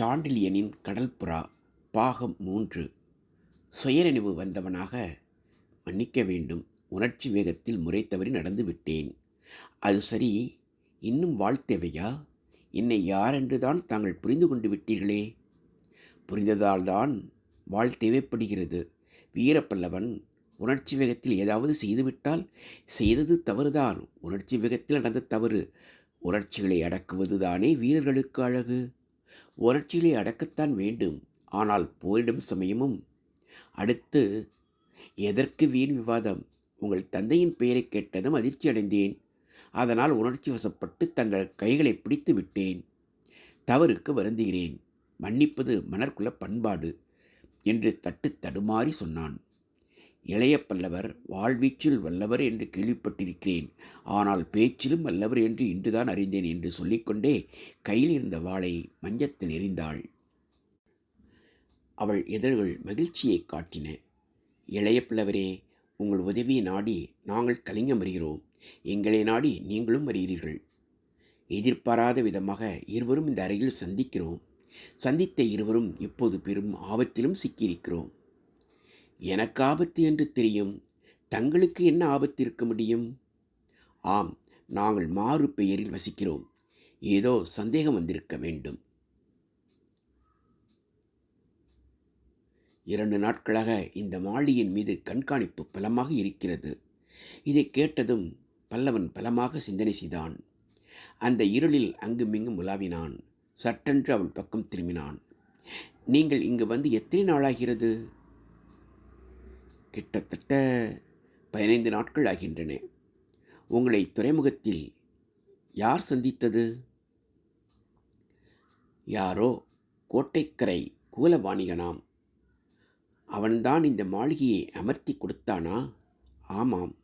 சாண்டிலியனின் கடல்புறா பாகம் மூன்று. சுயநினைவு வந்தவனாக மன்னிக்க வேண்டும். உணர்ச்சி வேகத்தில் முறை தவறி நடந்து விட்டேன். அது சரி இன்னும் வாழ்த்தேவையா? என்னை யாரென்று தான் தாங்கள் புரிந்து கொண்டு விட்டீர்களே? புரிந்ததால்தான் வாழ் தேவைப்படுகிறது. வீரப்பல்லவன் உணர்ச்சி வேகத்தில் ஏதாவது செய்துவிட்டால் செய்தது தவறுதான். உணர்ச்சி வேகத்தில் நடந்த தவறு. உணர்ச்சிகளை அடக்குவது தானே வீரர்களுக்கு அழகு. உணர்ச்சிகளை அடக்கத்தான் வேண்டும். ஆனால் போரிடும் சமயமும். அடுத்து எதற்கு வீண் விவாதம்? உங்கள் தந்தையின் பெயரை கேட்டதும் அதிர்ச்சி அடைந்தேன். அதனால் உணர்ச்சி வசப்பட்டு தங்கள் கைகளை பிடித்து விட்டேன். தவறுக்கு வருந்துகிறேன். மன்னிப்பது மணற்குல பண்பாடு என்று தட்டு தடுமாறி சொன்னான். இளைய பல்லவர் வாழ்வீச்சில் வல்லவர் என்று கேள்விப்பட்டிருக்கிறேன். ஆனால் பேச்சிலும் வல்லவர் என்று இன்றுதான் அறிந்தேன் என்று சொல்லிக்கொண்டே கையில் இருந்த வாளை மஞ்சத்தில் எறிந்தாள். அவள் எதிர்கள் மகிழ்ச்சியை காட்டின. இளைய பிள்ளவரே உங்கள் உதவியை நாடி நாங்கள் கலிங்கம் வருகிறோம். எங்களை நாடி நீங்களும் வருகிறீர்கள். எதிர்பாராத விதமாக இருவரும் இந்த அறையில் சந்திக்கிறோம். சந்தித்த இருவரும் இப்போது பெரும் ஆபத்திலும் சிக்கியிருக்கிறோம். எனக்கு ஆபத்து என்று தெரியும்? தங்களுக்கு என்ன ஆபத்து இருக்க முடியும்? ஆம் நாங்கள் மாறு பெயரில் வசிக்கிறோம். ஏதோ சந்தேகம் வந்திருக்க வேண்டும். இரண்டு நாட்களாக இந்த மாளிகையின் மீது கண்காணிப்பு பலமாக இருக்கிறது. இதை கேட்டதும் பல்லவன் பலமாக சிந்தனை செய்தான். அந்த இருளில் அங்குமிங்கும் உலாவினான். சட்டென்று அவள் பக்கம் திரும்பினான். நீங்கள் இங்கு வந்து எத்தனை நாளாகிறது? கிட்டத்தட்ட பதினைந்து நாட்கள் ஆகின்றன. உங்களை துறைமுகத்தில் யார் சந்தித்தது? யாரோ கோட்டைக்கரை கூலவாணிகனாம். அவன்தான் இந்த மாளிகையை அமர்த்தி கொடுத்தானா? ஆமாம்.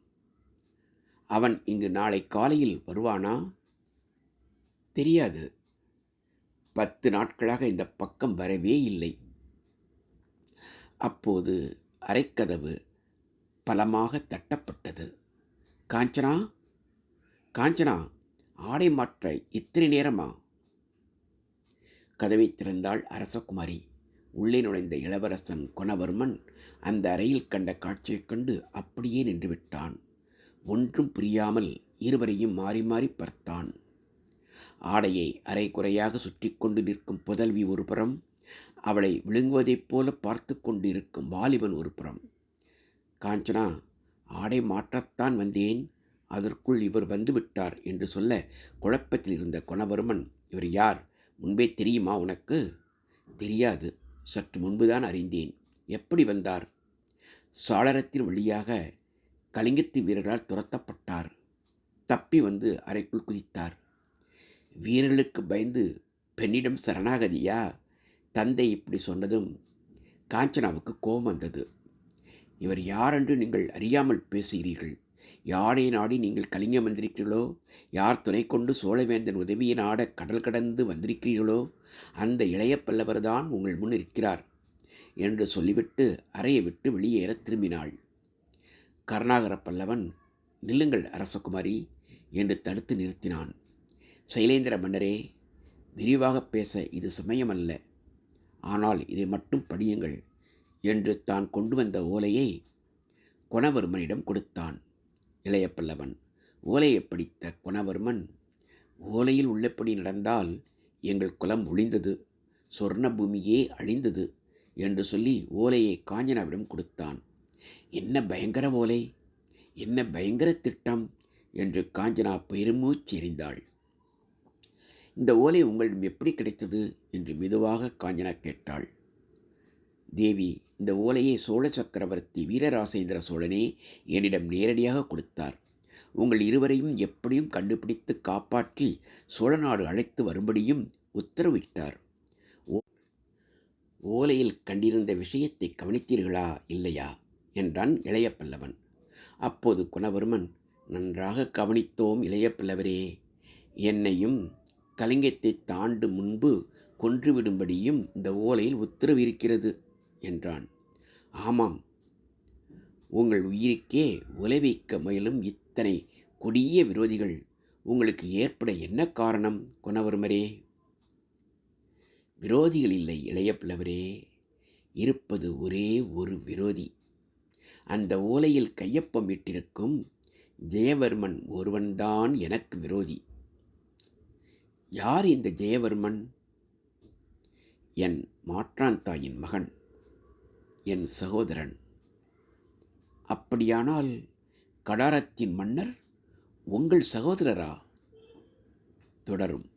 அவன் இங்கு நாளை காலையில் வருவானா? தெரியாது. பத்து நாட்களாக இந்த பக்கம் வரவே இல்லை. அப்போது அரைக்கதவு பலமாக தட்டப்பட்டது. காஞ்சனா காஞ்சனா ஆடை மாற்ற இத்தனை நேரமா கதவை திறந்தாள் அரசகுமாரி. உள்ளே நுழைந்த இளவரசன் குணவர்மன் அந்த அறையில் கண்ட காட்சியைக் கண்டு அப்படியே நின்றுவிட்டான். ஒன்றும் புரியாமல் இருவரையும் மாறி மாறி பார்த்தான். ஆடையை அரை குறையாக சுற்றி கொண்டு நிற்கும் புதல்வி ஒருபுறம் அவளை விழுங்குவதைப் போல பார்த்து கொண்டிருக்கும் வாலிபன் ஒரு புறம். காஞ்சனா ஆடை மாற்றத்தான் வந்தேன். அதற்குள் இவர் வந்துவிட்டார் என்று சொல்ல குழப்பத்தில் இருந்த குணவர்மன் இவர் யார்? முன்பே தெரியுமா உனக்கு? தெரியாது. சற்று முன்புதான் அறிந்தேன். எப்படி வந்தார்? சாளரத்தின் வழியாக கலிங்கத்து வீரர்களால் துரத்தப்பட்டார். தப்பி வந்து அறைக்குள் குதித்தார். வீரர்களுக்கு பயந்து பெண்ணிடம் சரணாகதியா? தந்தை இப்படி சொன்னதும் காஞ்சனாவுக்கு கோபம் வந்தது. இவர் யாரென்று நீங்கள் அறியாமல் பேசுகிறீர்கள்? யாரை நாடி நீங்கள் கலிங்கம் வந்திருக்கிறீர்களோ? யார் துணை கொண்டு சோழவேந்தன் உதவியை நாட கடல் கடந்து வந்திருக்கிறீர்களோ? அந்த இளைய பல்லவர் தான் உங்கள் முன் இருக்கிறார் என்று சொல்லிவிட்டு அறையை விட்டு வெளியேற திரும்பினாள். கருணாகர பல்லவன் நில்லுங்கள் அரசகுமாரி என்று தடுத்து நிறுத்தினான். சைலேந்திர மன்னரே விரிவாக பேச இது சமயமல்ல. ஆனால் இதை மட்டும் படியுங்கள் என்று தான் கொண்டு வந்த ஓலையை குணவர்மனிடம் கொடுத்தான். இளைய பல்லவன் ஓலையை படித்த குணவர்மன்? ஓலையில் உள்ளபடி நடந்தால் எங்கள் குலம் ஒளிந்தது சொர்ண பூமியே அழிந்தது என்று சொல்லி ஓலையை காஞ்சனாவிடம் கொடுத்தான். என்ன பயங்கர ஓலை? என்ன பயங்கர திட்டம்? என்று காஞ்சனா பெருமூச்செறிந்தாள் இந்த ஓலை உங்களிடம் எப்படி கிடைத்தது? என்று மெதுவாக காஞ்சனா கேட்டாள். தேவி இந்த ஓலையை சோழ சக்கரவர்த்தி வீரராசேந்திர சோழனே என்னிடம் நேரடியாக கொடுத்தார். உங்கள் இருவரையும் எப்படியும் கண்டுபிடித்து காப்பாற்றி சோழ நாடு அழைத்து வரும்படியும் உத்தரவிட்டார். ஓலையில் கண்டிருந்த விஷயத்தை கவனித்தீர்களா இல்லையா? என்றான் இளைய பல்லவன். அப்போது குணவர்மன் நன்றாக கவனித்தோம் இளைய பல்லவரே. என்னையும் கலிங்கத்தை தாண்டு முன்பு கொன்றுவிடும்படியும் இந்த ஓலையில் உத்தரவு இருக்கிறது என்றான். ஆமாம் உங்கள் உயிருக்கே உலவிக்க முயலும் இத்தனை கொடிய விரோதிகள் உங்களுக்கு ஏற்பட என்ன காரணம் குணவர்மரே? விரோதிகள் இல்லை இளைய பிளவரே இருப்பது ஒரே ஒரு விரோதி. அந்த ஓலையில் கையொப்பமிட்டிருக்கும் ஜெயவர்மன் ஒருவன்தான் எனக்கு விரோதி. யார் இந்த ஜெயவர்மன்? என் மாற்றான் தாயின் மகன் என் சகோதரன். அப்படியானால் கடாரத்தின் மன்னர் உங்கள் சகோதரரா? தொடரும்.